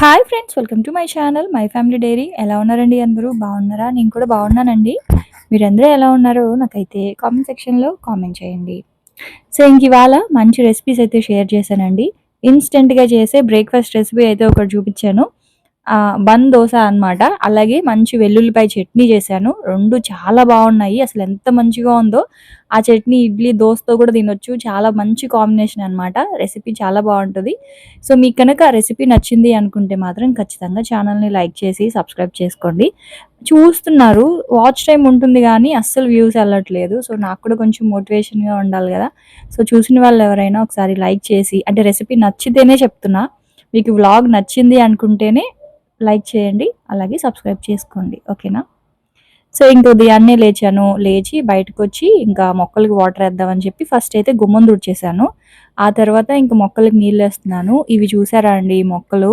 Hi friends welcome to my channel my family diary ఎలా ఉన్నారండి అందరూ? బాగున్నారా? నేను కూడా బాగున్నానండి. మీరందరూ ఎలా ఉన్నారో నాకైతే కామెంట్ సెక్షన్లో కామెంట్ చేయండి. సో ఇంక ఇవాళ మంచి రెసిపీస్ అయితే షేర్ చేశానండి. ఇన్స్టెంట్గా చేసే బ్రేక్ఫాస్ట్ రెసిపీ అయితే ఒకటి చూపించాను. బన్ దోశ అనమాట అలాగే మంచి వెల్లుల్లిపాయ చట్నీ చేశాను. రెండు చాలా బాగున్నాయి. అసలు ఎంత మంచిగా ఉందో ఆ చట్నీ ఇడ్లీ దోశతో కూడా తినొచ్చు. చాలా మంచి కాంబినేషన్ అనమాట రెసిపీ చాలా బాగుంటుంది. సో మీకు కనుక రెసిపీ నచ్చింది అనుకుంటే మాత్రం ఖచ్చితంగా ఛానల్ని లైక్ చేసి సబ్స్క్రైబ్ చేసుకోండి. చూస్తున్నారు వాచ్ టైం ఉంటుంది కానీ అస్సలు వ్యూస్ వెళ్ళట్లేదు. సో నాకు కూడా కొంచెం మోటివేషన్గా ఉండాలి కదా. సో చూసిన వాళ్ళు ఎవరైనా ఒకసారి లైక్ చేసి అంటే రెసిపీ నచ్చితేనే చెప్తున్నా. మీకు వ్లాగ్ నచ్చింది అనుకుంటేనే లైక్ చేయండి అలాగే సబ్స్క్రైబ్ చేసుకోండి. ఓకేనా? సో ఇంక ఉదయాన్నే లేచాను లేచి బయటకు వచ్చి ఇంకా మొక్కలకి వాటర్ వేద్దామని చెప్పి ఫస్ట్ అయితే గుమ్మం దుడిచేసాను ఆ తర్వాత ఇంక మొక్కలకి నీళ్ళు వేస్తున్నాను. ఇవి చూసారా అండి మొక్కలు?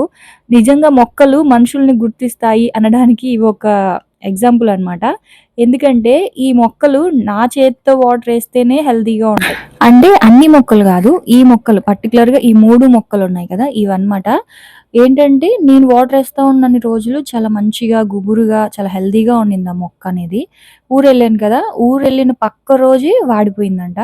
నిజంగా మొక్కలు మనుషుల్ని గుర్తిస్తాయి అనడానికి ఇవి ఒక ఎగ్జాంపుల్ అనమాట ఎందుకంటే ఈ మొక్కలు నా చేతితో వాటర్ వేస్తేనే హెల్తీగా ఉంటాయి. అంటే అన్ని మొక్కలు కాదు ఈ మొక్కలు పర్టికులర్గా ఈ మూడు మొక్కలు ఉన్నాయి కదా ఇవన్నమాట. ఏంటంటే నేను వాటర్ వేస్తూ ఉన్నన్ని రోజులు చాలా మంచిగా గుబురుగా చాలా హెల్తీగా ఉండింది ఆ మొక్క అనేది. ఊరు వెళ్ళాను కదా ఊరు వెళ్ళిన పక్క రోజే వాడిపోయిందంట.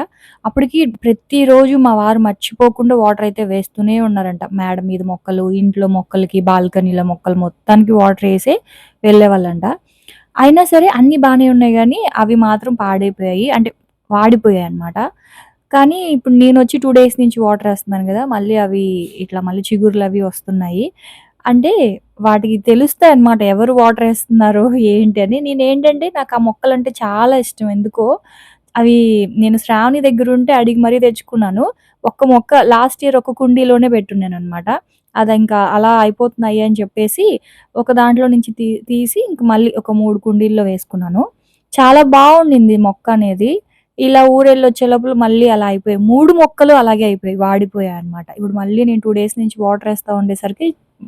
అప్పటికి ప్రతిరోజు మా వారు మర్చిపోకుండా వాటర్ అయితే వేస్తూనే ఉన్నారంట. మేడ మీద మొక్కలు ఇంట్లో మొక్కలకి బాల్కనీలో మొక్కలు మొత్తానికి వాటర్ వేసే వెళ్ళేవాళ్ళంట. అయినా సరే అన్ని బాగానే ఉన్నాయి కానీ అవి మాత్రం పాడైపోయాయి. అంటే వాడిపోయాయి అనమాట కానీ ఇప్పుడు నేను వచ్చి టూ డేస్ నుంచి వాటర్ వేస్తున్నాను కదా మళ్ళీ అవి ఇట్లా మళ్ళీ చిగురులు అవి వస్తున్నాయి. అంటే వాటికి తెలుస్తాయి అనమాట ఎవరు వాటర్ వేస్తున్నారు ఏంటి అని. నేను ఏంటంటే నాకు ఆ మొక్కలు అంటే చాలా ఇష్టం. ఎందుకో అవి నేను శ్రావణి దగ్గర ఉంటే అడిగి మరీ తెచ్చుకున్నాను. ఒక్క మొక్క లాస్ట్ ఇయర్ ఒక కుండీలోనే పెట్టున్నాను అనమాట అది ఇంకా అలా అయిపోతున్నాయి అని చెప్పేసి ఒక దాంట్లో నుంచి తీ తీసి ఇంక మళ్ళీ ఒక మూడు కుండీల్లో వేసుకున్నాను. చాలా బాగుండింది మొక్క అనేది. ఇలా ఊరెళ్ళొచ్చే లోపల మళ్ళీ అలా అయిపోయాయి మూడు మొక్కలు అలాగే అయిపోయాయి వాడిపోయాయి అనమాట ఇప్పుడు మళ్ళీ నేను టూ డేస్ నుంచి వాటర్ వేస్తూ ఉండేసరికి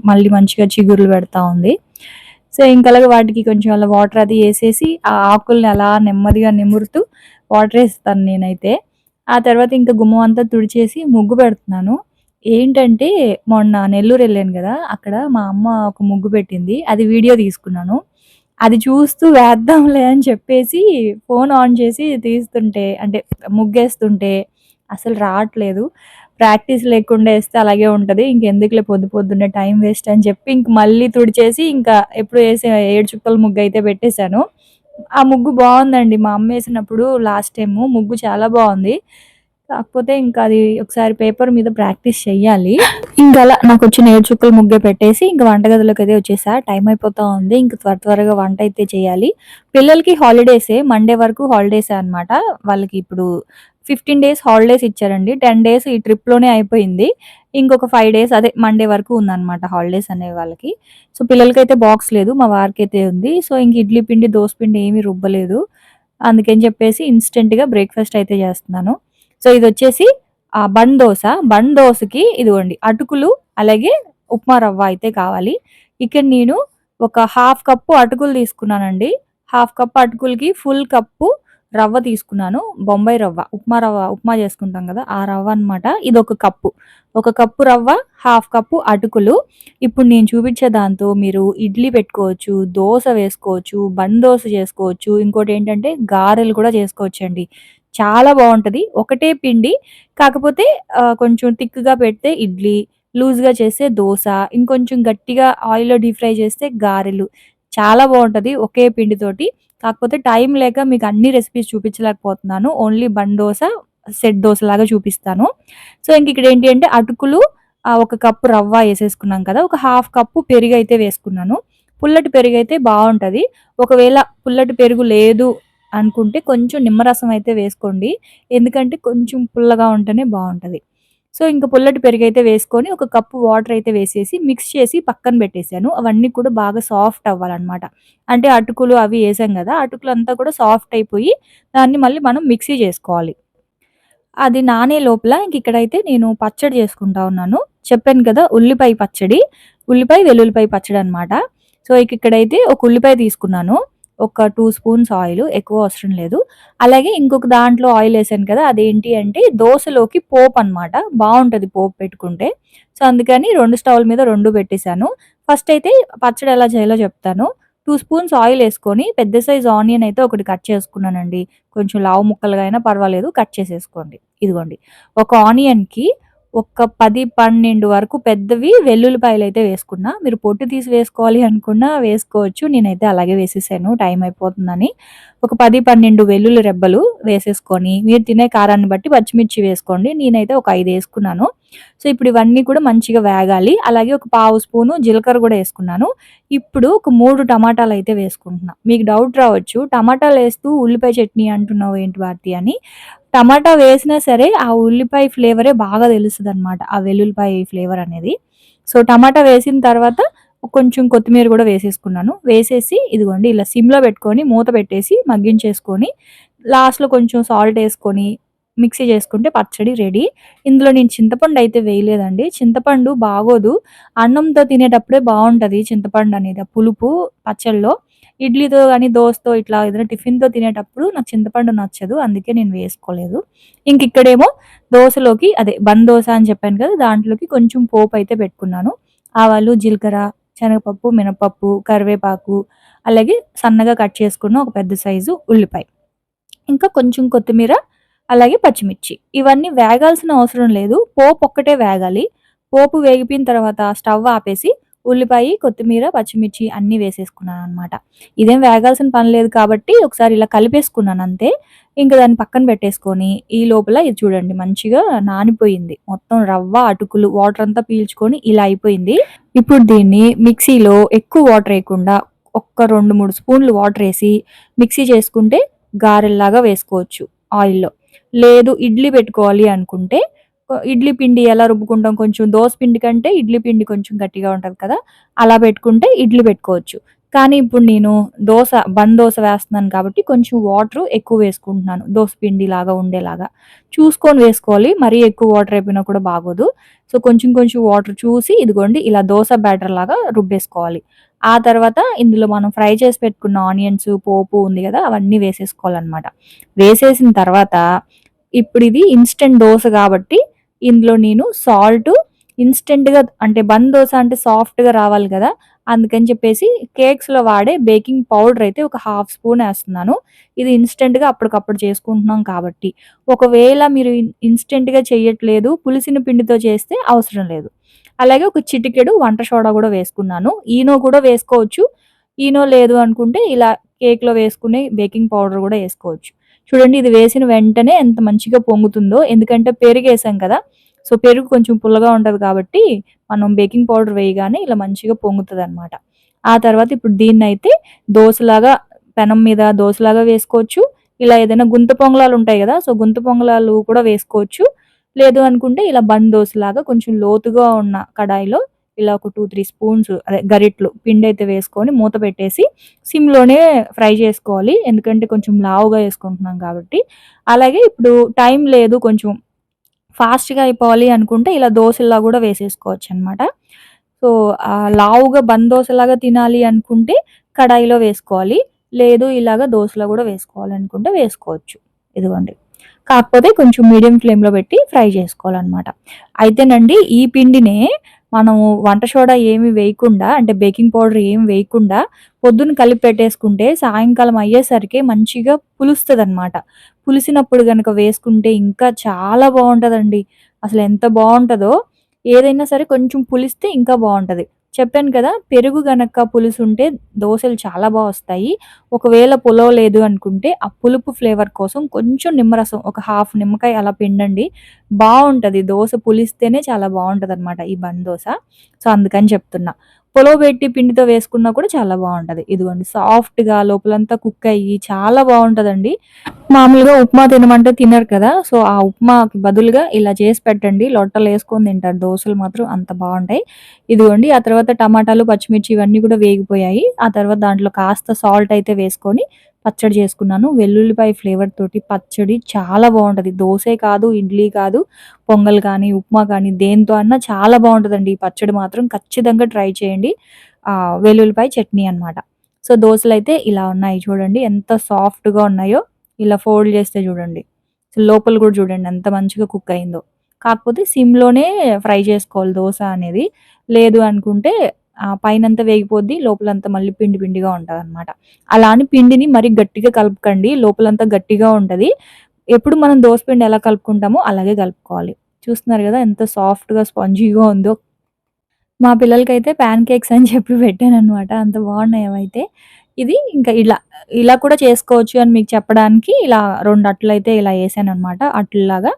మళ్ళీ మంచిగా చిగురులు పెడతా ఉంది. సో ఇంకలాగా వాటికి కొంచెం అలా వాటర్ అది వేసేసి ఆ ఆకుల్ని అలా నెమ్మదిగా నిమురుతూ వాటర్ వేస్తాను నేనైతే. ఆ తర్వాత ఇంకా గుమ్మం అంతా తుడిచేసి ముగ్గు పెడుతున్నాను. ఏంటంటే మొన్న నెల్లూరు వెళ్ళాను కదా అక్కడ మా అమ్మ ఒక ముగ్గు పెట్టింది. అది వీడియో తీసుకున్నాను. అది చూస్తూ వేద్దాంలే అని చెప్పేసి ఫోన్ ఆన్ చేసి తీస్తుంటే అంటే ముగ్గేస్తుంటే అసలు రావట్లేదు. ప్రాక్టీస్ లేకుండా వేస్తే అలాగే ఉంటుంది. ఇంకెందుకులే పొద్దు పొద్దున్నే టైం వేస్ట్ అని చెప్పి ఇంక మళ్ళీ తుడిచేసి ఇంకా ఎప్పుడు వేసే ఏడు చుక్కల ముగ్గు అయితే పెట్టేశాను. ఆ ముగ్గు బాగుందండి. మా అమ్మ వేసినప్పుడు లాస్ట్ టైం ముగ్గు చాలా బాగుంది. కాకపోతే ఇంకా అది ఒకసారి పేపర్ మీద ప్రాక్టీస్ చెయ్యాలి. ఇంకా అలా నాకు వచ్చి నేర్చుకులు ముగ్గే పెట్టేసి ఇంకా వంటగదిలోకి అయితే వచ్చేసా. టైం అయిపోతా ఉంది. ఇంకా త్వర త్వరగా వంట అయితే చేయాలి పిల్లలకి హాలిడేసే మండే వరకు హాలిడేసే అనమాట వాళ్ళకి ఇప్పుడు ఫిఫ్టీన్ డేస్ హాలిడేస్ ఇచ్చారండి. టెన్ డేస్ ఈ ట్రిప్లోనే అయిపోయింది. ఇంకొక ఫైవ్ డేస్ అదే మండే వరకు ఉందన్నమాట హాలిడేస్ అనే వాళ్ళకి. సో పిల్లలకైతే బాక్స్ లేదు. మా వారికి అయితే ఉంది. సో ఇంక ఇడ్లీ పిండి దోశ పిండి ఏమీ రుబ్బలేదు. అందుకని చెప్పేసి ఇన్స్టెంట్గా బ్రేక్ఫాస్ట్ అయితే చేస్తున్నాను. సో ఇది వచ్చేసి ఆ బన్ దోశ. బన్ దోశకి ఇదిగోండి అటుకులు అలాగే ఉప్మా రవ్వ అయితే కావాలి. ఇక్కడ నేను ఒక హాఫ్ కప్పు అటుకులు తీసుకున్నానండి. హాఫ్ కప్ అటుకులకి ఫుల్ కప్పు రవ్వ తీసుకున్నాను బొంబాయి రవ్వ. ఉప్మా రవ్వ ఉప్మా చేసుకుంటాం కదా ఆ రవ్వ అనమాట ఇది ఒక కప్పు. ఒక కప్పు రవ్వ హాఫ్ కప్పు అటుకులు. ఇప్పుడు నేను చూపించే దాంతో మీరు ఇడ్లీ పెట్టుకోవచ్చు దోశ వేసుకోవచ్చు బన్ దోశ చేసుకోవచ్చు. ఇంకోటి ఏంటంటే గారెలు కూడా చేసుకోవచ్చండి. చాలా బాగుంటుంది ఒకటే పిండి కాకపోతే కొంచెం థిక్‌గా పెడితే ఇడ్లీ, లూజ్‌గా చేస్తే దోశ ఇంకొంచెం గట్టిగా ఆయిల్‌లో డీప్ ఫ్రై చేస్తే గారెలు. చాలా బాగుంటుంది ఒకే పిండితోటి. కాకపోతే టైం లేక మీకు అన్ని రెసిపీస్ చూపించలేకపోతున్నాను. ఓన్లీ బన్ దోశ సెట్ దోసలాగా చూపిస్తాను. సో, ఇంక ఇక్కడ ఏంటి అంటే అటుకులు ఒక కప్పు రవ్వ వేసేసుకున్నాం కదా! ఒక హాఫ్ కప్పు పెరుగైతే వేసుకున్నాను. పుల్లటి పెరుగు అయితే బాగుంటుంది ఒకవేళ పుల్లటి పెరుగు లేదు అనుకుంటే కొంచెం నిమ్మరసం అయితే వేసుకోండి. ఎందుకంటే కొంచెం పుల్లగా ఉంటేనే బాగుంటుంది. సో ఇంకా పుల్లటి పెరుగు అయితే వేసుకొని ఒక కప్పు వాటర్ అయితే వేసేసి మిక్స్ చేసి పక్కన పెట్టేశాను. అవన్నీ కూడా బాగా సాఫ్ట్ అవ్వాలన్నమాట. అంటే అటుకులు అవి వేసాం కదా అటుకులు అంతా కూడా సాఫ్ట్ అయిపోయి దాన్ని మళ్ళీ మనం మిక్సీ చేసుకోవాలి. అది నానే లోపల ఇంక ఇక్కడైతే నేను పచ్చడి చేసుకుంటా ఉన్నాను. చెప్పాను కదా ఉల్లిపాయ పచ్చడి ఉల్లిపాయ వెల్లుల్లిపాయ పచ్చడి అనమాట సో ఇక ఇక్కడైతే ఒక ఉల్లిపాయ తీసుకున్నాను. ఒక టూ స్పూన్స్ ఆయిల్ ఎక్కువ అవసరం లేదు. అలాగే ఇంకొక దాంట్లో ఆయిల్ వేసాను కదా అదేంటి అంటే దోశలోకి పోపు అనమాట బాగుంటుంది పోపు పెట్టుకుంటే. సో అందుకని రెండు స్టవ్ల మీద రెండు పెట్టేశాను. ఫస్ట్ అయితే పచ్చడి ఎలా చేయాలో చెప్తాను. టూ స్పూన్స్ ఆయిల్ వేసుకొని పెద్ద సైజ్ ఆనియన్ అయితే ఒకటి కట్ చేసుకున్నానండి. కొంచెం లావు ముక్కలుగా అయినా పర్వాలేదు కట్ చేసేసుకోండి. ఇదిగోండి. ఒక ఆనియన్కి ఒక పది పన్నెండు వరకు పెద్దవి వెల్లుల్లిపాయలు అయితే వేసుకున్నా. మీరు పొట్టు తీసి వేసుకోవాలి అనుకున్నా వేసుకోవచ్చు. నేనైతే అలాగే వేసేసాను. టైం అయిపోతుందని. ఒక పది పన్నెండు వెల్లుల్లి రెబ్బలు వేసేసుకొని మీరు తినే కారాన్ని బట్టి పచ్చిమిర్చి వేసుకోండి. నేనైతే ఒక ఐదు వేసుకున్నాను. సో ఇప్పుడు ఇవన్నీ కూడా మంచిగా వేగాలి. అలాగే ఒక పావు స్పూను జీలకర్ర కూడా వేసుకున్నాను. ఇప్పుడు ఒక మూడు టమాటాలు అయితే వేసుకుంటున్నా. మీకు డౌట్ రావచ్చు. టమాటాలు వేస్తూ ఉల్లిపాయ చట్నీ అంటున్నావు ఏంటి భారతి అని. టమాటా వేసినా సరే ఆ ఉల్లిపాయ ఫ్లేవరే బాగా తెలుస్తుంది అనమాట ఆ వెల్లుల్లిపాయ ఫ్లేవర్ అనేది. సో టమాటా వేసిన తర్వాత కొంచెం కొత్తిమీర కూడా వేసేసుకున్నాను. వేసేసి ఇదిగోండి ఇలా సిమ్లో పెట్టుకొని మూత పెట్టేసి మగ్గించేసుకొని లాస్ట్లో కొంచెం సాల్ట్ వేసుకొని మిక్సీ చేసుకుంటే పచ్చడి రెడీ. ఇందులో నేను చింతపండు అయితే వేయలేదండి. చింతపండు బాగోదు. అన్నంతో తినేటప్పుడే బాగుంటుంది చింతపండు అనేది పులుపు పచ్చళ్ళలో ఇడ్లీతో కానీ దోశతో ఇట్లా ఏదైనా టిఫిన్తో తినేటప్పుడు నాకు చింతపండు నచ్చదు అందుకే నేను వేసుకోలేదు. ఇంక ఇక్కడేమో దోశలోకి అదే బంద్ దోశ అని చెప్పాను కదా దాంట్లోకి కొంచెం పోపు అయితే పెట్టుకున్నాను. ఆవాలు జీలకర్ర శనగపప్పు మినపప్పు కరివేపాకు అలాగే సన్నగా కట్ చేసుకున్న ఒక పెద్ద సైజు ఉల్లిపాయ. ఇంకా కొంచెం కొత్తిమీర అలాగే పచ్చిమిర్చి. ఇవన్నీ వేగాల్సిన అవసరం లేదు. పోపు ఒక్కటే వేగాలి. పోపు వేగిపోయిన తర్వాత స్టవ్ ఆపేసి ఉల్లిపాయ కొత్తిమీర పచ్చిమిర్చి అన్నీ వేసేసుకున్నాను అనమాట ఇదేం వేగాల్సిన పని లేదు కాబట్టి ఒకసారి ఇలా కలిపేసుకున్నాను అంతే. ఇంకా దాన్ని పక్కన పెట్టేసుకొని ఈ లోపల ఇది చూడండి మంచిగా నానిపోయింది. మొత్తం రవ్వ అటుకులు వాటర్ అంతా పీల్చుకొని ఇలా అయిపోయింది. ఇప్పుడు దీన్ని మిక్సీలో ఎక్కువ వాటర్ వేయకుండా ఒక్క రెండు మూడు స్పూన్లు వాటర్ వేసి మిక్సీ చేసుకుంటే గారెల్లాగా వేసుకోవచ్చు ఆయిల్లో. లేదు ఇడ్లీ పెట్టుకోవాలి అనుకుంటే ఇడ్లీ పిండి ఎలా రుబ్బుకుంటాం కొంచెం దోశ పిండి కంటే ఇడ్లీ పిండి కొంచెం గట్టిగా ఉంటుంది కదా అలా పెట్టుకుంటే ఇడ్లీ పెట్టుకోవచ్చు. కానీ ఇప్పుడు నేను దోశ బంద్ దోశ వేస్తున్నాను కాబట్టి కొంచెం వాటర్ ఎక్కువ వేసుకుంటున్నాను దోశ పిండి లాగా ఉండేలాగా. చూసుకొని వేసుకోవాలి మరీ ఎక్కువ వాటర్ అయిపోయినా కూడా బాగోదు. సో కొంచెం కొంచెం వాటర్ చూసి ఇదిగోండి ఇలా దోశ బ్యాటర్ లాగా రుబ్బేసుకోవాలి. ఆ తర్వాత ఇందులో మనం ఫ్రై చేసి పెట్టుకున్న ఆనియన్స్ పోపు ఉంది కదా అవన్నీ వేసేసుకోవాలన్నమాట. వేసేసిన తర్వాత ఇప్పుడు ఇది ఇన్స్టెంట్ దోశ కాబట్టి ఇందులో నేను సాల్ట్ ఇన్స్టెంట్గా అంటే బంద్ దోశ అంటే సాఫ్ట్గా రావాలి కదా అందుకని చెప్పేసి కేక్స్లో వాడే బేకింగ్ పౌడర్ అయితే ఒక హాఫ్ స్పూన్ వేస్తున్నాను. ఇది ఇన్స్టెంట్గా అప్పటికప్పుడు చేసుకుంటున్నాం కాబట్టి. ఒకవేళ మీరు ఇన్స్టెంట్గా చేయట్లేదు పులిసిన పిండితో చేస్తే అవసరం లేదు. అలాగే ఒక చిటికెడు వంట సోడా కూడా వేసుకున్నాను. ఈనో కూడా వేసుకోవచ్చు. ఈనో లేదు అనుకుంటే ఇలా కేక్లో వేసుకునే బేకింగ్ పౌడర్ కూడా వేసుకోవచ్చు. చూడండి ఇది వేసిన వెంటనే ఎంత మంచిగా పొంగుతుందో. ఎందుకంటే పెరుగు వేసాం కదా. సో పెరుగు కొంచెం పుల్లగా ఉంటుంది కాబట్టి మనం బేకింగ్ పౌడర్ వేయగానే ఇలా మంచిగా పొంగుతుంది అనమాట ఆ తర్వాత ఇప్పుడు దీన్ని అయితే దోశలాగా పెనం మీద దోశలాగా వేసుకోవచ్చు. ఇలా ఏదైనా గుంత పొంగలాలు ఉంటాయి కదా సో గుంత పొంగలాలు కూడా వేసుకోవచ్చు. లేదు అనుకుంటే ఇలా బంద్ దోశలాగా కొంచెం లోతుగా ఉన్న కడాయిలో ఇలా ఒక టూ త్రీ స్పూన్స్ అదే గరిట్లు పిండి అయితే వేసుకొని మూత పెట్టేసి సిమ్లోనే ఫ్రై చేసుకోవాలి. ఎందుకంటే కొంచెం లావుగా వేసుకుంటున్నాం కాబట్టి. అలాగే ఇప్పుడు టైం లేదు కొంచెం ఫాస్ట్గా అయిపోవాలి అనుకుంటే ఇలా దోశలా కూడా వేసేసుకోవచ్చు అనమాట సో లావుగా బంద్ దోశలాగా తినాలి అనుకుంటే కడాయిలో వేసుకోవాలి. లేదు ఇలాగ దోశలో కూడా వేసుకోవాలి అనుకుంటే వేసుకోవచ్చు. ఇదిగోండి. కాకపోతే కొంచెం మీడియం ఫ్లేమ్లో పెట్టి ఫ్రై చేసుకోవాలన్నమాట. అయితేనండి ఈ పిండినే మనము వంట సోడా ఏమి వేయకుండా అంటే బేకింగ్ పౌడర్ ఏమి వేయకుండా పొద్దున్న కలిపి పెట్టేసుకుంటే సాయంకాలం అయ్యేసరికి మంచిగా పులుస్తుంది అనమాట పులిసినప్పుడు కనుక వేసుకుంటే ఇంకా చాలా బాగుంటుందండి. అసలు ఎంత బాగుంటుందో ఏదైనా సరే కొంచెం పులిస్తే ఇంకా బాగుంటుంది. చెప్పాను కదా పెరుగు గనక పులుసు ఉంటే దోశలు చాలా బాగా వస్తాయి. ఒకవేళ పులవ లేదు అనుకుంటే ఆ పులుపు ఫ్లేవర్ కోసం కొంచెం నిమ్మరసం ఒక హాఫ్ నిమ్మకాయ అలా పిండండి. బాగుంటుంది దోశ పులిస్తేనే చాలా బాగుంటుంది అనమాట ఈ బంద్ దోశ. సో అందుకని చెప్తున్నా. పెట్టి పిండితో వేసుకున్నా కూడా చాలా బాగుంటుంది. ఇదిగోండి సాఫ్ట్గా లోపలంతా కుక్ అయ్యి చాలా బాగుంటుందండి. మామూలుగా ఉప్మా తినమంటే తినరు కదా సో ఆ ఉప్మాకి బదులుగా ఇలా చేసి పెట్టండి. లొట్టలు వేసుకొని తింటారు దోశలు మాత్రం అంత బాగుంటాయి. ఇదిగోండి ఆ తర్వాత టమాటాలు పచ్చిమిర్చి ఇవన్నీ కూడా వేగిపోయాయి. ఆ తర్వాత దాంట్లో కాస్త సాల్ట్ అయితే వేసుకొని పచ్చడి చేసుకున్నాను వెల్లుల్లిపాయ ఫ్లేవర్ తోటి పచ్చడి చాలా బాగుంటుంది దోశే కాదు ఇడ్లీ కాదు పొంగల్ కానీ ఉప్మా కానీ దేంతో అన్నా చాలా బాగుంటుందండి ఈ పచ్చడి మాత్రం ఖచ్చితంగా ట్రై చేయండి వెల్లుల్లిపాయ చట్నీ అనమాట సో దోశలు అయితే ఇలా ఉన్నాయి చూడండి ఎంత సాఫ్ట్‌గా ఉన్నాయో. ఇలా ఫోల్డ్ చేస్తే చూడండి. సో లోపల కూడా చూడండి ఎంత మంచిగా కుక్ అయిందో. కాకపోతే సిమ్‌లోనే ఫ్రై చేసుకోవాలి దోశ అనేది. లేదు అనుకుంటే పైనంతా వేగిపోద్ది. లోపలంతా మళ్ళీ పిండి పిండిగా ఉంటదనమాట. అలా అని పిండిని మరి గట్టిగా కలపకండి. లోపలంతా గట్టిగా ఉంటుంది ఎప్పుడు మనం దోస పిండి ఎలా కలుపుకుంటామో అలాగే కలుపుకోవాలి. చూస్తున్నారు కదా ఎంత సాఫ్ట్‌గా స్పాంజీగా ఉందో. మా పిల్లలకైతే పాన్ కేక్స్ అని చెప్పి పెట్టాననమాట. అంత బాగున్నాయి అవైతే. ఇది ఇంకా ఇలా, ఇలా కూడా చేసుకోవచ్చు అని మీకు చెప్పడానికి ఇలా రెండు అట్లయితే ఇలా వేసాను అనమాట అట్లలాగా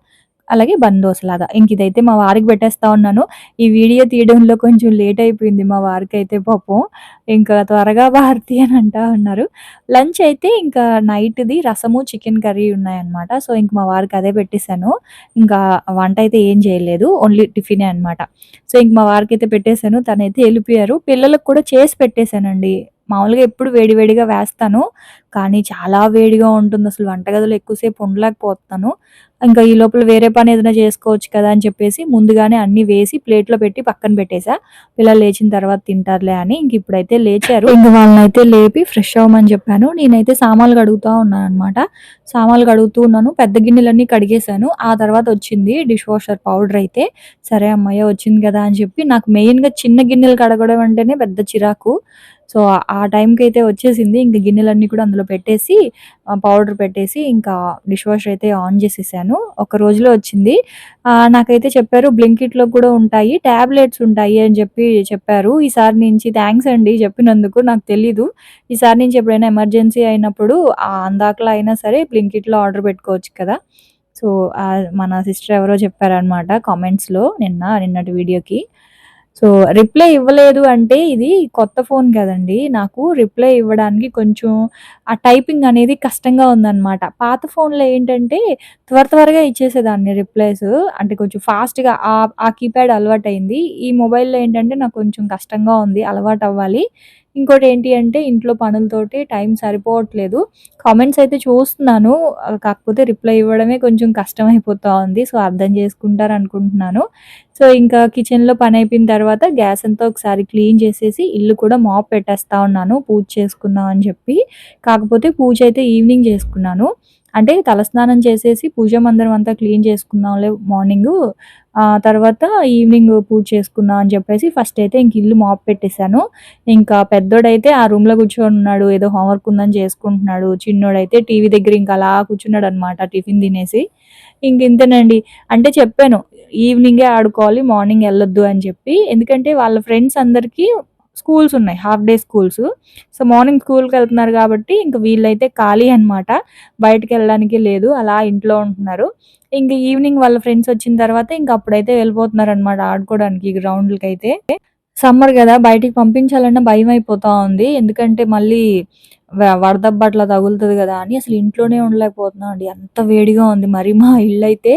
అలాగే బందోస్ లాగా ఇంక ఇదైతే మా వారికి పెట్టేస్తా ఉన్నాను. ఈ వీడియో తీయడంలో కొంచెం లేట్ అయిపోయింది మా వారికి అయితే పాపం. ఇంకా త్వరగా భారతి అని అంటా ఉన్నారు. లంచ్ అయితే ఇంకా నైట్‌ది రసము, చికెన్ కర్రీ ఉన్నాయన్నమాట. సో ఇంక మా వారికి అదే పెట్టేసాను. ఇంకా వంట అయితే ఏం చేయలేదు. ఓన్లీ టిఫినే అనమాట. సో ఇంక మా వారికి అయితే పెట్టేశాను తనైతే వెళ్ళిపోయారు పిల్లలకు కూడా చేసి పెట్టేశానండి మామూలుగా ఎప్పుడు వేడివేడిగా వేస్తాను. కానీ చాలా వేడిగా ఉంటుంది అసలు వంటగదిలో ఎక్కువసేపు ఉండలేకపోతాను ఇంకా ఈ లోపల వేరే పని ఏదైనా చేసుకోవచ్చు కదా! అని చెప్పేసి ముందుగానే అన్ని వేసి ప్లేట్‌లో పెట్టి పక్కన పెట్టేసా. పిల్లలు లేచిన తర్వాత తింటారులే అని. ఇంక ఇప్పుడైతే లేచారు. ఇంక వాళ్ళనైతే లేపి ఫ్రెష్ అవ్వమని చెప్పాను. నేనైతే సామాన్లు కడుగుతా ఉన్నాననమాట. సామాన్లు కడుగుతూ ఉన్నాను. పెద్ద గిన్నెలన్నీ కడిగేసాను. ఆ తర్వాత వచ్చింది డిష్ వాషర్ పౌడర్ అయితే. సరే అమ్మయ్య వచ్చింది కదా! అని చెప్పి నాకు మెయిన్‌గా చిన్న గిన్నెలు కడగడం అంటేనే పెద్ద చిరాకు. సో ఆ టైంకి అయితే వచ్చేసింది. ఇంక గిన్నెలన్నీ కూడా అందులో పెట్టేసి పౌడర్ పెట్టేసి ఇంకా డిష్ వాషర్ అయితే ఆన్ చేసేసాను. ఒక రోజులో వచ్చింది. నాకైతే చెప్పారు బ్లింకిట్‌లో కూడా ఉంటాయి. టాబ్లెట్స్ ఉంటాయి అని చెప్పి చెప్పారు. ఈసారి నుంచి థ్యాంక్స్ అండి చెప్పినందుకు. నాకు తెలీదు. ఈసారి నుంచి ఎప్పుడైనా ఎమర్జెన్సీ అయినప్పుడు అందాకలా అయినా సరే బ్లింకిట్‌లో ఆర్డర్ పెట్టుకోవచ్చు కదా! సో మన సిస్టర్ ఎవరో చెప్పారనమాట కామెంట్స్‌లో నిన్న నిన్నటి వీడియోకి. సో రిప్లై ఇవ్వలేదు అంటే ఇది కొత్త ఫోన్ కదండీ! నాకు రిప్లై ఇవ్వడానికి కొంచెం ఆ టైపింగ్ అనేది కష్టంగా ఉందన్నమాట పాత ఫోన్‌లో ఏంటంటే త్వర త్వరగా ఇచ్చేసేదాన్ని రిప్లైస్. అంటే కొంచెం ఫాస్ట్‌గా ఆ ఆ కీప్యాడ్ అలవాటయింది. ఈ మొబైల్‌లో ఏంటంటే నాకు కొంచెం కష్టంగా ఉంది. అలవాటవ్వాలి. ఇంకోటేంటి అంటే ఇంట్లో పనులతోటి టైం సరిపోవట్లేదు. కామెంట్స్ అయితే చూస్తున్నాను. కాకపోతే రిప్లై ఇవ్వడమే కొంచెం కష్టమైపోతా ఉంది. సో అర్థం చేసుకుంటారు అనుకుంటున్నాను సో ఇంకా కిచెన్‌లో పని అయిపోయిన తర్వాత గ్యాస్ అంతా ఒకసారి క్లీన్ చేసేసి ఇల్లు కూడా మాప్ పెట్టేస్తా ఉన్నాను. పూజ చేసుకుందాం అని చెప్పి. కాకపోతే పూజ అయితే ఈవినింగ్ చేసుకున్నాను. అంటే తలస్నానం చేసేసి పూజ మందిరం అంతా క్లీన్ చేసుకుందాంలే మార్నింగ్ తర్వాత ఈవినింగ్ పూజ చేసుకుందాం అని చెప్పేసి ఫస్ట్ అయితే ఇంక ఇల్లు మాప్ పెట్టేసాను. ఇంకా పెద్దోడైతే ఆ రూమ్‌లో కూర్చొని ఉన్నాడు ఏదో హోంవర్క్ ఉందని చేసుకుంటున్నాడు. చిన్నోడైతే టీవీ దగ్గర ఇంకా అలా కూర్చున్నాడు అనమాట టిఫిన్ తినేసి. ఇంకింతేనండి. అంటే చెప్పాను ఈవినింగే ఆడుకోవాలి. మార్నింగ్ వెళ్ళొద్దు అని చెప్పి. ఎందుకంటే వాళ్ళ ఫ్రెండ్స్ అందరికీ స్కూల్స్ ఉన్నాయి. Half day schools. So morning స్కూల్‌కెళ్తున్నారు కాబట్టి ఇంక వీళ్ళైతే ఖాళీ అనమాట. బయటికెళ్ళడానికి లేదు. అలా ఇంట్లో ఉంటున్నారు. ఇంక ఈవినింగ్ వాళ్ళ ఫ్రెండ్స్ వచ్చిన తర్వాత ఇంక అప్పుడైతే వెళ్ళిపోతున్నారనమాట ఆడుకోవడానికి గ్రౌండ్‌లకైతే. సమ్మర్ కదా బయటికి పంపించాలన్నా అయిపోతా ఉంది. ఎందుకంటే మళ్ళీ వ వడదెబ్బ అట్లా తగులుతుంది కదా అని అసలు ఇంట్లోనే ఉండలేకపోతున్నామండి. అంత వేడిగా ఉంది. మరి మా ఇల్లు అయితే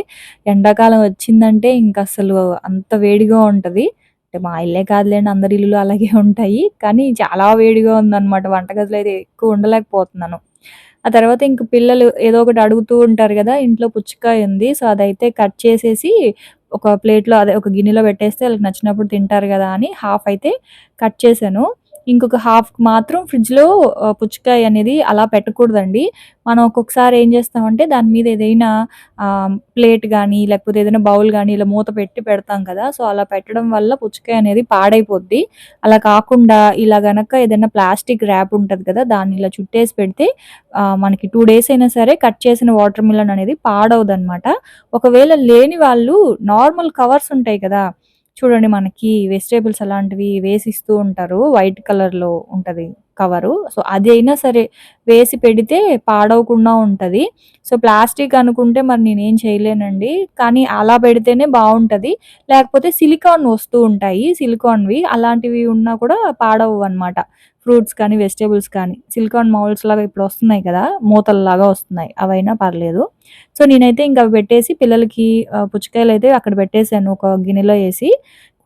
ఎండాకాలం వచ్చిందంటే ఇంకసలు అంత వేడిగా ఉంటుంది అంటే మా ఇల్లే కాదులేండి అందరి ఇల్లులు అలాగే ఉంటాయి. కానీ చాలా వేడిగా ఉందన్నమాట వంటగదిలో అయితే ఎక్కువ ఉండలేకపోతున్నాను. ఆ తర్వాత ఇంక పిల్లలు ఏదో ఒకటి అడుగుతూ ఉంటారు కదా ఇంట్లో పుచ్చకాయ ఉంది. సో అదైతే కట్ చేసేసి ఒక ప్లేట్‌లో అదే ఒక గిన్నెలో పెట్టేస్తే వాళ్ళకి నచ్చినప్పుడు తింటారు కదా అని హాఫ్ అయితే కట్ చేశాను. ఇంకొక హాఫ్ మాత్రం ఫ్రిడ్జ్‌లో పుచ్చకాయ అనేది అలా పెట్టకూడదండి. మనం ఒక్కొక్కసారి ఏం చేస్తామంటే దాని మీద ఏదైనా ప్లేట్ కానీ లేకపోతే ఏదైనా బౌల్ కానీ ఇలా మూత పెట్టి పెడతాం కదా! సో అలా పెట్టడం వల్ల పుచ్చకాయ అనేది పాడైపోద్ది. అలా కాకుండా ఇలా గనక ఏదైనా ప్లాస్టిక్ ర్యాప్ ఉంటుంది కదా! దాన్ని ఇలా చుట్టేసి పెడితే మనకి టూ డేస్ అయినా సరే కట్ చేసిన వాటర్ మిలన్ అనేది పాడవదనమాట. ఒకవేళ లేని వాళ్ళు నార్మల్ కవర్స్ ఉంటాయి కదా! చూడండి మనకి వెజిటేబుల్స్ అలాంటివి వేసిస్తూ ఉంటారు. వైట్ కలర్‌లో ఉంటది కవరు. సో అది అయినా సరే వేసి పెడితే పాడవకుండా ఉంటుంది సో ప్లాస్టిక్ అనుకుంటే మరి నేనేం చేయలేనండి. కానీ అలా పెడితేనే బాగుంటుంది లేకపోతే సిలికాన్ వస్తూ ఉంటాయి. సిలికాన్‌వి అలాంటివి ఉన్నా కూడా పాడవవనమాట. ఫ్రూట్స్ కానీ, వెజిటేబుల్స్ కానీ. సిలికాన్ మౌల్స్ లాగా ఇప్పుడు వస్తున్నాయి కదా! మూతల్లాగా వస్తున్నాయి. అవైనా పర్లేదు. సో నేనైతే ఇంక అవి పెట్టేసి పిల్లలకి పుచ్చకాయలు అయితే అక్కడ పెట్టేసాను ఒక గిన్నెలో వేసి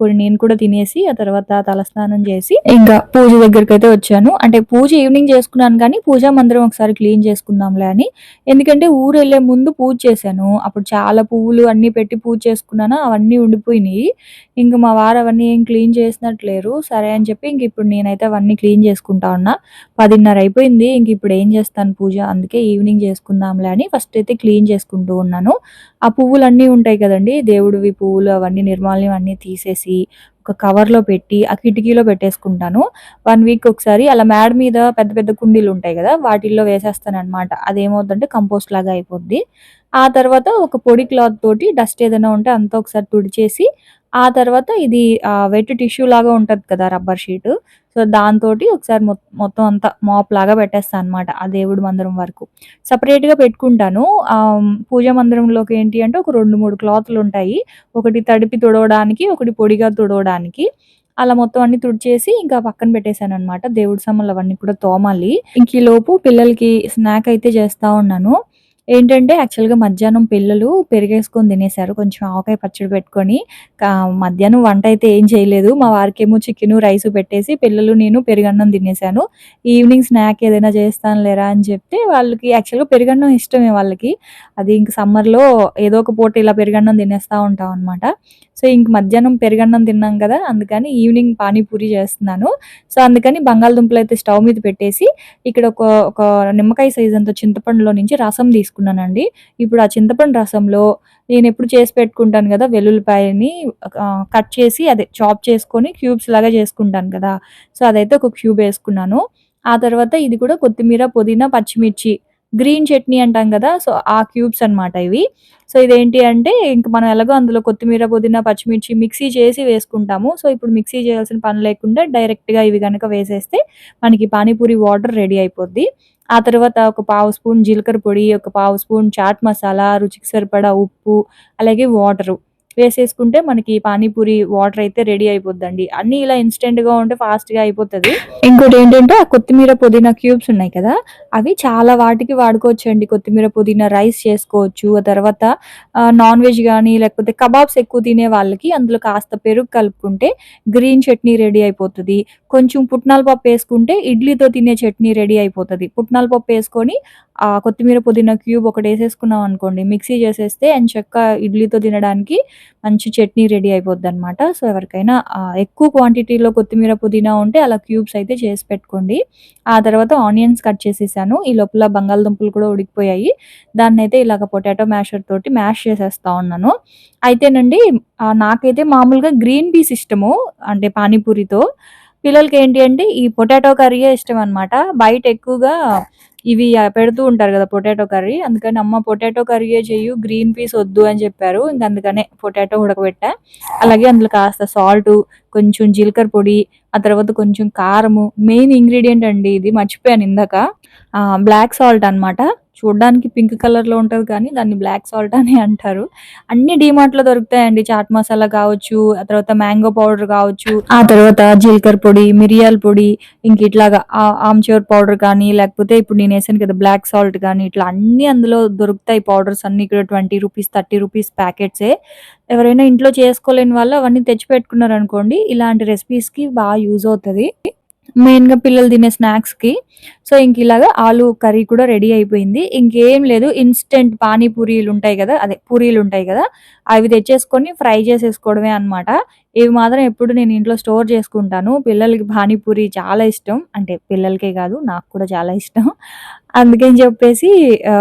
కొన్ని నేను కూడా తినేసి ఆ తర్వాత తలస్నానం చేసి ఇంకా పూజ దగ్గరికి అయితే వచ్చాను. అంటే పూజ ఈవినింగ్ చేసుకున్నాను కానీ పూజా మందిరం ఒకసారి క్లీన్ చేసుకుందాంలే అని. ఎందుకంటే ఊరు వెళ్ళే ముందు పూజ చేశాను. అప్పుడు చాలా పువ్వులు అన్ని పెట్టి పూజ చేసుకున్నాను అవన్నీ ఉండిపోయినాయి. ఇంక మా వారు అవన్నీ ఏం క్లీన్ చేసినట్లేరు. సరే అని చెప్పి ఇంక ఇప్పుడు నేనైతే అవన్నీ క్లీన్ చేసుకుంటా ఉన్నా. పదిన్నర అయిపోయింది. ఇంక ఇప్పుడు ఏం చేస్తాను పూజ? అందుకే ఈవినింగ్ చేసుకుందాంలే అని ఫస్ట్ అయితే క్లీన్ చేసుకుంటూ ఉన్నాను. ఆ పువ్వులన్నీ ఉంటాయి కదండి దేవుడివి పువ్వులు అవన్నీ నిర్మాల్యం అన్నీ తీసేసి ఒక కవర్లో పెట్టి ఆ కిటికీలో పెట్టేసుకుంటాను. వన్ వీక్ ఒకసారి అలా మేడ మీద పెద్ద పెద్ద కుండీలు ఉంటాయి కదా వాటిల్లో వేసేస్తాను అనమాట అదేమవుతుందంటే కంపోస్ట్ లాగా అయిపోద్ది. ఆ తర్వాత ఒక పొడి క్లాత్ తోటి డస్ట్ ఏదైనా ఉంటే అంతా ఒకసారి తుడిచేసి ఆ తర్వాత ఇది వెట్ టిష్యూ లాగా ఉంటుంది కదా రబ్బర్ షీట్ సో దాంతోటి ఒకసారి మొత్తం అంతా మాప్ లాగా పెట్టేస్తాను అనమాట ఆ దేవుడి మందిరం వరకు. సపరేట్గా పెట్టుకుంటాను. పూజ మందిరంలోకి ఏంటి అంటే ఒక రెండు మూడు క్లాత్లు ఉంటాయి. ఒకటి తడిపి తుడవడానికి ఒకటి పొడిగా తుడవడానికి. అలా మొత్తం అన్ని తుడిచేసి ఇంకా పక్కన పెట్టేశాను అనమాట దేవుడి సమ్మలు అవన్నీ కూడా తోమాలి. ఇంక ఈ లోపు పిల్లలకి స్నాక్ అయితే చేస్తా ఉన్నాను. ఏంటంటే యాక్చువల్‌గా మధ్యాహ్నం పిల్లలు పెరిగేసుకొని తినేసారు. కొంచెం ఆవకాయ పచ్చడి పెట్టుకొని మధ్యాహ్నం వంట అయితే ఏం చేయలేదు. మా వారికేమో చికెను, రైస్ పెట్టేసి పిల్లలు, నేను పెరుగన్నం తినేసాను. ఈవినింగ్ స్నాక్ ఏదైనా చేస్తాను లేరా అని చెప్తే వాళ్ళకి యాక్చువల్‌గా పెరుగన్నం ఇష్టమే వాళ్ళకి. అది ఇంక సమ్మర్‌లో ఏదో ఒక పూట ఇలా పెరుగన్నం తినేస్తా ఉంటాం అనమాట. సో, ఇంక మధ్యాహ్నం పెరుగన్నం తిన్నాం కదా! అందుకని ఈవినింగ్ పానీపూరి చేస్తున్నాను. సో, అందుకని బంగాళదుంపలు అయితే స్టవ్ మీద పెట్టేసి ఇక్కడ ఒక ఒక నిమ్మకాయ సైజ్ అంత చింతపండులో నుంచి రసం తీసుకున్నానండి. ఇప్పుడు ఆ చింతపండు రసంలో నేను ఎప్పుడు చేసి పెట్టుకుంటాను కదా! వెల్లుల్లిపాయని కట్ చేసి అదే చాప్ చేసుకొని క్యూబ్స్ లాగా చేసుకుంటాను కదా! సో, అదైతే ఒక క్యూబ్ వేసుకున్నాను. ఆ తర్వాత ఇది కూడా కొత్తిమీర, పుదీనా, పచ్చిమిర్చి గ్రీన్ చట్నీ అంటాం కదా! సో, ఆ క్యూబ్స్ అనమాట ఇవి. సో, ఇదేంటి అంటే ఇంక మనం ఎలాగో అందులో కొత్తిమీర, పుదీనా, పచ్చిమిర్చి మిక్సీ చేసి వేసుకుంటాము. సో, ఇప్పుడు మిక్సీ చేయాల్సిన పని లేకుండా డైరెక్ట్‌గా ఇవి కనుక వేసేస్తే మనకి పానీపూరి వాటర్ రెడీ అయిపోద్ది. ఆ తర్వాత ఒక పావు స్పూన్ జీలకర్ర పొడి, ఒక పావు స్పూన్ చాట్ మసాలా, రుచికి సరిపడా ఉప్పు, అలాగే వాటరు. వేసేసుకుంటే మనకి పానీపూరి వాటర్ అయితే రెడీ అయిపోద్దండి. అన్ని ఇలా ఇన్స్టెంట్గా ఉంటే ఫాస్ట్గా అయిపోతుంది. ఇంకోటి ఏంటంటే ఆ కొత్తిమీర పుదీనా క్యూబ్స్ ఉన్నాయి కదా అవి చాలా వాటికి వాడుకోవచ్చు అండి కొత్తిమీర పుదీనా రైస్ చేసుకోవచ్చు. ఆ తర్వాత నాన్ వెజ్ కానీ లేకపోతే కబాబ్స్ ఎక్కువ తినే వాళ్ళకి అందులో కాస్త పెరుగు కలుపుకుంటే గ్రీన్ చట్నీ రెడీ అయిపోతుంది. కొంచెం పుట్నాల పప్పు వేసుకుంటే ఇడ్లీతో తినే చట్నీ రెడీ అయిపోతుంది. పుట్నాల పప్పు వేసుకొని ఆ కొత్తిమీర పుదీనా క్యూబ్ ఒకటి వేసేసుకున్నాం అనుకోండి మిక్సీ చేసేస్తే అండ్ చెక్క ఇడ్లీతో తినడానికి మంచి చట్నీ రెడీ అయిపోద్ది అనమాట సో ఎవరికైనా ఎక్కువ క్వాంటిటీలో కొత్తిమీర పుదీనా ఉంటే అలా క్యూబ్స్ అయితే చేసి పెట్టుకోండి. ఆ తర్వాత ఆనియన్స్ కట్ చేసేసాను. ఈ లోపల బంగాళదుంపలు కూడా ఉడికిపోయాయి. దాన్ని అయితే ఇలాగ పొటాటో మ్యాషర్ తోటి మ్యాష్ చేసేస్తా ఉన్నాను. అయితేనండి నాకైతే మామూలుగా గ్రీన్ పీస్ ఇష్టము అంటే పానీపూరితో. పిల్లలకి ఏంటి అంటే ఈ పొటాటో కర్రీయే ఇష్టం అనమాట బయట ఎక్కువగా ఇవి పెడుతూ ఉంటారు కదా పొటాటో కర్రీ. అందుకని అమ్మ పొటాటో కర్రీయే చెయ్యు గ్రీన్ పీస్ వద్దు అని చెప్పారు. ఇంక అందుకనే పొటాటో ఉడకబెట్టా. అలాగే అందులో కాస్త సాల్ట్ కొంచెం జీలకర్ర పొడి ఆ తర్వాత కొంచెం కారము. మెయిన్ ఇంగ్రీడియంట్ అండి ఇది మర్చిపోయాను ఇందాక. బ్లాక్ సాల్ట్ అనమాట చూడడానికి పింక్ కలర్లో ఉంటుంది కానీ దాన్ని బ్లాక్ సాల్ట్ అని అంటారు. అన్ని డిమార్ట్లో దొరుకుతాయండి. చాట్ మసాలా కావచ్చు ఆ తర్వాత మ్యాంగో పౌడర్ కావచ్చు ఆ తర్వాత జీలకర్ర పొడి మిరియాల పొడి ఇంక ఇట్లాగా ఆమ్చూర్ పౌడర్ కానీ లేకపోతే ఇప్పుడు నేను వేసాను కదా బ్లాక్ సాల్ట్ కానీ ఇట్లా అన్ని అందులో దొరుకుతాయి పౌడర్స్ అన్ని ఇక్కడ ట్వంటీ రూపీస్ థర్టీ రూపీస్ ప్యాకెట్సే. ఎవరైనా ఇంట్లో చేసుకోలేని వాళ్ళు అవన్నీ తెచ్చి పెట్టుకున్నారు అనుకోండి ఇలాంటి రెసిపీస్కి బాగా యూజ్ అవుతుంది. మెయిన్‌గా పిల్లలు తినే స్నాక్స్‌కి. సో, ఇంక ఇలాగా ఆలు కర్రీ కూడా రెడీ అయిపోయింది. ఇంకేం లేదు ఇన్‌స్టంట్ పానీపూరీలు ఉంటాయి కదా అదే పూరీలు ఉంటాయి కదా అవి తెచ్చేసుకొని ఫ్రై చేసేసుకోవడమే అనమాట. ఇవి మాత్రం ఎప్పుడు నేను ఇంట్లో స్టోర్ చేసుకుంటాను. పిల్లలకి పానీపూరి చాలా ఇష్టం. అంటే పిల్లలకే కాదు నాకు కూడా చాలా ఇష్టం. అందుకని చెప్పేసి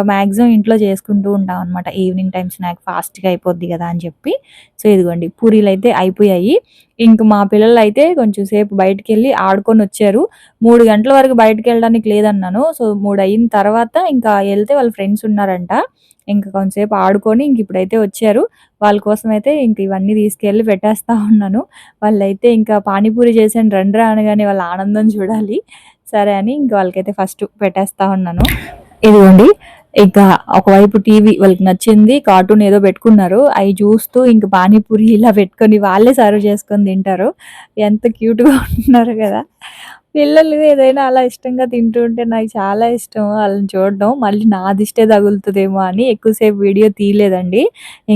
మ్యాక్సిమం ఇంట్లో చేసుకుంటూ ఉంటాం అనమాట. ఈవినింగ్ టైం స్నాక్ ఫాస్ట్‌గా అయిపోద్ది కదా అని చెప్పి. సో, ఇదిగోండి పూరీలు అయితే అయిపోయాయి. ఇంక మా పిల్లలు అయితే కొంచెం సేపు బయటికి వెళ్ళి ఆడుకొని వచ్చారు మూడు గంటల వరకు బయటికెళ్ళడానికి లేదన్నాను. సో, మూడు అయిన తర్వాత ఇంకా వెళ్తే వాళ్ళ ఫ్రెండ్స్ ఉన్నారంట. ఇంకా కొంతసేపు ఆడుకొని ఇంక ఇప్పుడైతే వచ్చారు. వాళ్ళ కోసం అయితే ఇంక ఇవన్నీ తీసుకెళ్ళి పెట్టేస్తా ఉన్నాను. వాళ్ళైతే ఇంకా పానీపూరి చేసాను రండ్రా అనగానే వాళ్ళ ఆనందం చూడాలి. సరే అని ఇంక వాళ్ళకైతే ఫస్ట్ పెట్టేస్తా ఉన్నాను. ఇదిగోండి ఇంకా ఒకవైపు టీవీ వాళ్ళకి నచ్చింది కార్టూన్ ఏదో పెట్టుకున్నారు. అవి చూస్తూ ఇంక పానీపూరి ఇలా పెట్టుకొని వాళ్ళే సర్వ్ చేసుకొని తింటారు. ఎంత క్యూట్‌గా ఉంటున్నారు కదా! పిల్లలు ఏదైనా అలా ఇష్టంగా తింటుంటే నాకు చాలా ఇష్టం వాళ్ళని చూడడం. మళ్ళీ నా దిష్టే తగులుతుందేమో అని ఎక్కువసేపు వీడియో తీయలేదండి.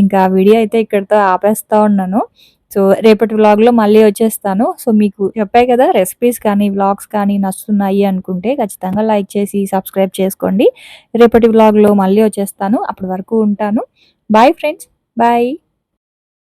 ఇంకా వీడియో అయితే ఇక్కడితో ఆపేస్తూ ఉన్నాను. సో రేపటి వ్లాగ్లో మళ్ళీ వచ్చేస్తాను. సో మీకు చెప్పాయి కదా రెసిపీస్ కానీ వ్లాగ్స్ కానీ నచ్చుతున్నాయి అనుకుంటే ఖచ్చితంగా లైక్ చేసి సబ్స్క్రైబ్ చేసుకోండి. రేపటి వ్లాగ్లో మళ్ళీ వచ్చేస్తాను. అప్పటి వరకు ఉంటాను. Bye friends bye